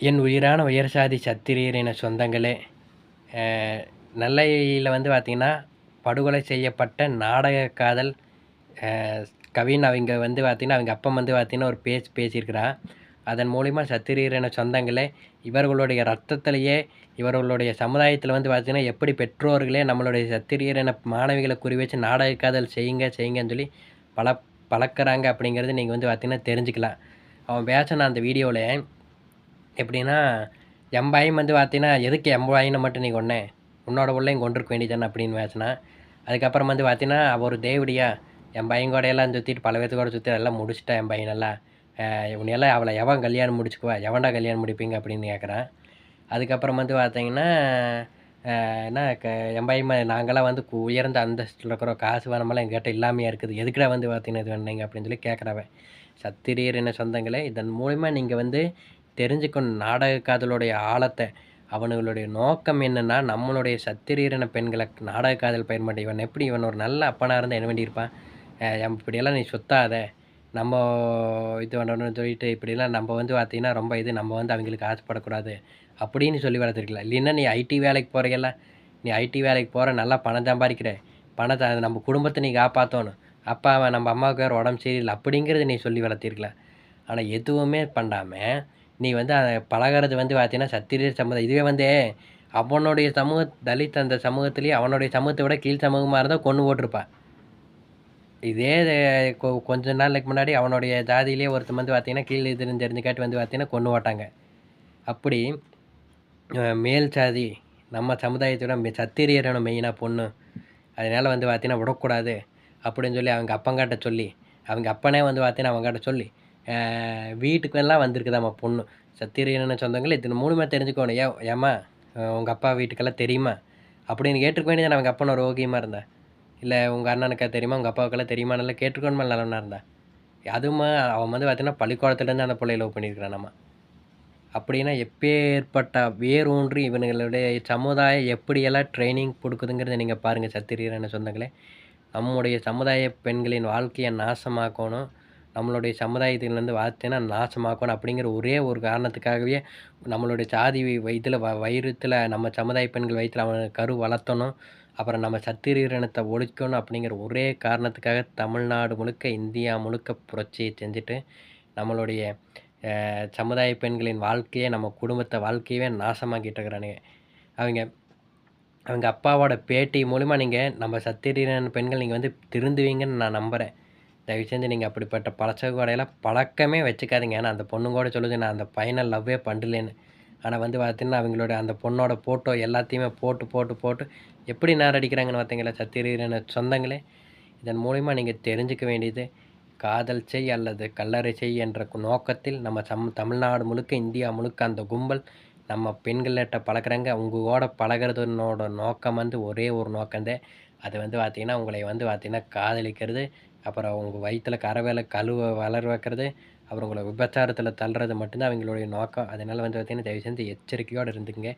என் உயிரான உயர் சாதி சத்திரியர் என சொந்தங்களே நெல்லையில் வந்து பார்த்திங்கன்னா படுகொலை செய்யப்பட்ட நாடக காதல் கவின் அவங்க வந்து பார்த்திங்கன்னா அவங்க அப்பா வந்து பார்த்திங்கன்னா ஒரு பேச்சு பேசியிருக்கிறான் அதன் மூலிமா சத்திரியர் என சொந்தங்களே இவர்களுடைய ரத்தத்திலேயே இவர்களுடைய சமுதாயத்தில் வந்து பார்த்திங்கன்னா எப்படி பெற்றோர்களே நம்மளுடைய சத்திரியர் என மாணவிகளை குறி வச்சு நாடக காதல் செய்யுங்க செய்யுங்கன்னு சொல்லி பல பழக்கிறாங்க அப்படிங்கிறது நீங்கள் வந்து பார்த்திங்கன்னா தெரிஞ்சுக்கலாம். அவன் பேசின அந்த வீடியோவில் எப்படின்னா எம்பாயும் வந்து பார்த்தீங்கன்னா எதுக்கு எம்பாயின்னு மட்டும் நீ கொன்னே? உன்னோட உள்ளேயும் கொண்டிருக்க வேண்டியதானே அப்படின்னு பேசினா. அதுக்கப்புறம் வந்து பார்த்தீங்கன்னா அவ ஒரு தேவடியா என் பையன் கூட எல்லாம் சுற்றிட்டு பல பேர்த்து கூட சுற்றி எல்லாம் முடிச்சுட்டேன் என் பையன் எல்லாம் உன்னையெல்லாம் அவளை எவன் கல்யாணம் முடிச்சுக்குவா? எவன்டா கல்யாணம் முடிப்பீங்க அப்படின்னு கேட்குறான் அதுக்கப்புறம் வந்து பார்த்தீங்கன்னா என்ன க என் பையன் நாங்களாம் வந்து உயர்ந்த அந்தஸ்தில் இருக்கிறோம் காசு வேணுமெல்லாம் எங்கிட்ட இல்லாமையாக இருக்குது. எதுக்குடா வந்து பார்த்தீங்கன்னா இது வேணுங்க அப்படின்னு சொல்லி கேட்குறவன் சத்திரியர் என்ன சொந்தங்களே இதன் மூலிமா நீங்கள் வந்து தெரிஞ்சுக்கணும். நாடக காதலுடைய ஆழத்தை அவனுங்களுடைய நோக்கம் என்னென்னா நம்மளுடைய சத்திரீரன பெண்களை நாடக காதல் பயன்பட்ட இவன் எப்படி இவன் ஒரு நல்ல அப்பனாக இருந்தால் என்ன வேண்டியிருப்பான் இப்படியெல்லாம் நீ சுத்தாத. நம்ம இது பண்ணணும்னு சொல்லிட்டு இப்படிலாம் நம்ம வந்து பார்த்தீங்கன்னா ரொம்ப இது நம்ம வந்து அவங்களுக்கு ஆசைப்படக்கூடாது. அப்படின்னு சொல்லி வளர்த்துருக்கலாம். இல்லைன்னா நீ ஐடி வேலைக்கு போகிறீல்ல நீ ஐடி வேலைக்கு போகிற நல்லா பணம் சம்பாதிக்கிற. பணத்தை அது நம்ம குடும்பத்தை நீ காப்பாற்றணும் அப்பா அவன் நம்ம அம்மாவுக்கு வேறு உடம்பு சரியில்லை. அப்படிங்கிறது நீ சொல்லி வளர்த்திருக்கலாம். ஆனால் எதுவுமே பண்ணாமல் நீ வந்து அதை பழகிறது வந்து பார்த்தீங்கன்னா சத்திரியர் சமுதாயம் இதுவே வந்து அவனுடைய சமூக தலித் அந்த சமூகத்துலேயே அவனுடைய சமூகத்தை விட கீழ் சமூகமாக இருந்தால் கொண்டு போட்டிருப்பான் இதே கொ- கொஞ்ச நாளுக்கு முன்னாடி அவனுடைய ஜாதியிலே ஒருத்தன் வந்து பார்த்தீங்கன்னா கீழ் இதுன்னு தெரிஞ்சுக்காட்டி வந்து பார்த்தீங்கன்னா கொண்டு ஓட்டாங்க அப்படி மேல் சாதி நம்ம சமுதாயத்தோட மெ- சத்திரியரான மெயினாக பொண்ணு. அதனால் வந்து பார்த்தீங்கன்னா விடக்கூடாது. அப்படின்னு சொல்லி அவங்க அப்பங்காட்ட சொல்லி அவங்க அப்பனே வந்து பார்த்தீங்கன்னா அவங்ககிட்ட சொல்லி வீட்டுக்கு எல்லாம் வந்திருக்குதாம்மா பொண்ணு. சத்திரியன சொந்தங்கள் இத்தனை மூணுமே தெரிஞ்சுக்கணும். ஏ ஏம்மா உங்கள் அப்பா வீட்டுக்கெல்லாம் தெரியுமா? அப்படின்னு கேட்டிருக்க வேண்டியது அவங்க அப்பா ஒரு ஓகியமாக இருந்தா. இல்லை உங்கள் அண்ணனுக்கா தெரியுமா? உங்கள் அப்பாவுக்கெல்லாம் தெரியுமா நல்லா கேட்டுக்கணுமா நல்லவனாக இருந்தா. அதுவும் அவன் வந்து பார்த்தீங்கன்னா பள்ளிக்கூடத்துலேருந்து அந்த பிள்ளைய லவ் பண்ணியிருக்கிறான் நம்ம அப்படின்னா எப்பேற்பட்ட வேரூன்றி இவனுங்களுடைய சமுதாயம் எப்படியெல்லாம் ட்ரைனிங் கொடுக்குதுங்கிறத நீங்கள் பாருங்கள் சத்திரியரான சொந்தங்களே. நம்முடைய சமுதாய பெண்களின் வாழ்க்கையை நாசமாக்கணும். நம்மளுடைய சமுதாயத்திலேருந்து வார்த்தைனா நாசமாக்கணும் அப்படிங்கிற ஒரே ஒரு காரணத்துக்காகவே நம்மளுடைய சாதி வயிற்றில் வ வயிறுத்தில் நம்ம சமுதாய பெண்கள் வயிற்றில் அவன் கரு வளர்த்தணும். அப்புறம் நம்ம சத்திரீரணத்தை ஒழிக்கணும் அப்படிங்கிற ஒரே காரணத்துக்காக தமிழ்நாடு முழுக்க இந்தியா முழுக்க புரட்சியை செஞ்சுட்டு நம்மளுடைய சமுதாய பெண்களின் வாழ்க்கையை நம்ம குடும்பத்தை வாழ்க்கையவே நாசமாக்கிட்டு இருக்கிறானுங்க. அவங்க அவங்க அப்பாவோட பேட்டி மூலிமா நீங்கள் நம்ம சத்திரீரன் பெண்கள் நீங்கள் வந்து திருந்துவீங்கன்னு நான் நம்புகிறேன் தயவு செஞ்சு நீங்கள் அப்படிப்பட்ட பழச்சக்கூடையெல்லாம் பழக்கமே வச்சுக்காதீங்க. ஏன்னா அந்த பொண்ணு கூட சொல்லுது நான் அந்த பையனை லவ்வே பண்ணலேன்னு ஆனால் வந்து பார்த்தீங்கன்னா அவங்களோட அந்த பொண்ணோட ஃபோட்டோ எல்லாத்தையுமே போட்டு போட்டு போட்டு எப்படி நாரடிக்கிறாங்கன்னு பார்த்தீங்களா சத்திரியன சொந்தங்களே. இதன் மூலிமா நீங்கள் தெரிஞ்சுக்க வேண்டியது காதல் செய் அல்லது கல்லறை செய் என்ற நோக்கத்தில் நம்ம சம் தமிழ்நாடு முழுக்க இந்தியா முழுக்க அந்த கும்பல் நம்ம பெண்கள்கிட்ட பழகுறாங்க. உங்களோட பழகுறதுனோட நோக்கம் வந்து ஒரே ஒரு நோக்கம்தான் அது வந்து பார்த்திங்கன்னா உங்களை வந்து பார்த்திங்கன்னா காதலிக்கிறது அப்புறம் உங்கள் வயிற்றில் கரவேலை கழுவ வளர வைக்கிறது அப்புறம் உங்களை விபச்சாரத்தில் தள்ளுறது மட்டும்தான் அவங்களுடைய நோக்கம். அதனால் வந்து பார்த்திங்கன்னா தயவு செஞ்சு எச்சரிக்கையோடு இருந்துங்க